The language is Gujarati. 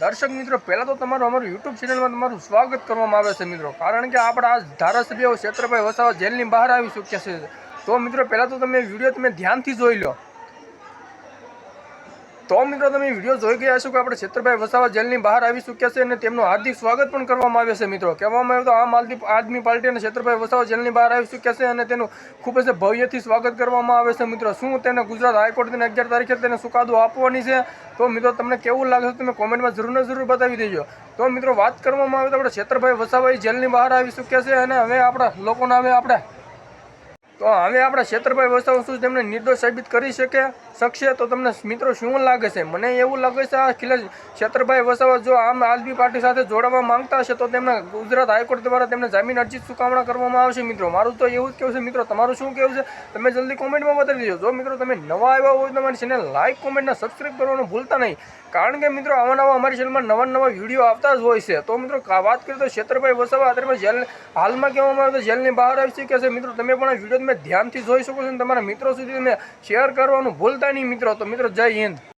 દર્શક મિત્રો, પહેલાં તો તમારું અમારું યુટ્યુબ ચેનલમાં તમારું સ્વાગત કરવામાં આવે છે મિત્રો. કારણ કે આપણા આ ધારાસભ્ય ક્ષેત્રભાઈ વસાવા જેલની બહાર આવી ચૂક્યા છે. તો મિત્રો, પહેલાં તો તમે વીડિયો તમે ધ્યાનથી જોઈ લો. તો મિત્રો તમે વીડિયો જોઈ ગયા છો કે આપણે ક્ષેત્રભાઈ વસાવા જેલની બહાર આવી ચૂક્યા છે અને તેમનું હાર્દિક સ્વાગત પણ કરવામાં આવે છે મિત્રો. કહેવામાં આવ્યું તો આમ આદમી આદમી પાર્ટી અને ક્ષેત્રભાઈ વસાવા જેલની બહાર આવી ચૂક્યા છે અને તેનું ખૂબ જ ભવ્યથી સ્વાગત કરવામાં આવે છે મિત્રો. શું તેને ગુજરાત હાઈકોર્ટ તેને અગિયાર તારીખે તેને ચુકાદો આપવાની છે? તો મિત્રો તમને કેવું લાગે છે તમે કોમેન્ટમાં જરૂર જરૂર બતાવી દેજો. તો મિત્રો વાત કરવામાં આવે તો આપણે ક્ષેત્રભાઈ વસાવા જેલની બહાર આવી ચૂક્યા છે અને હવે આપણા લોકોના હવે આપણે તો હવે આપણા ક્ષેત્રભાઈ વસાવ શું તેમને નિર્દોષ સાબિત કરી શકે? શકશે તો તમને મિત્રો શું લાગે છે? મને એવું લાગે છે આ ખિલે ક્ષેત્રભાઈ વસાવા જો આમ આદમી પાર્ટી સાથે જોડાવા માંગતા હશે તો તેમને ગુજરાત હાઈકોર્ટ દ્વારા તેમને જામીન અરજી ચુકવણા કરવામાં આવશે મિત્રો. મારું તો એવું જ કહેવું છે મિત્રો. તમારું શું કહેવું છે? તમે જલ્દી કોમેન્ટમાં બતાવી દેજો. જો મિત્રો તમે નવા આવ્યા હોય તો અમારી ચેનલ લાઇક કોમેન્ટ સબસ્ક્રાઈબ કરવાનું ભૂલતા નહીં. કારણ કે મિત્રો આવા નવા અમારી ચેનલમાં નવા નવા વીડિયો આવતા જ હોય છે. તો મિત્રો વાત કરીએ તો ક્ષેત્રભાઈ વસાવા અત્યારે જેલ હાલમાં કહેવામાં આવે તો જેલની બહાર આવી શકે છે. મિત્રો તમે પણ વીડિયો તમે ધ્યાનથી જોઈ શકો છો તમારા મિત્રો સુધી તમે શેર કરવાનું ભૂલતા નહીં મિત્રો. તો મિત્રો, જય હિન્દ.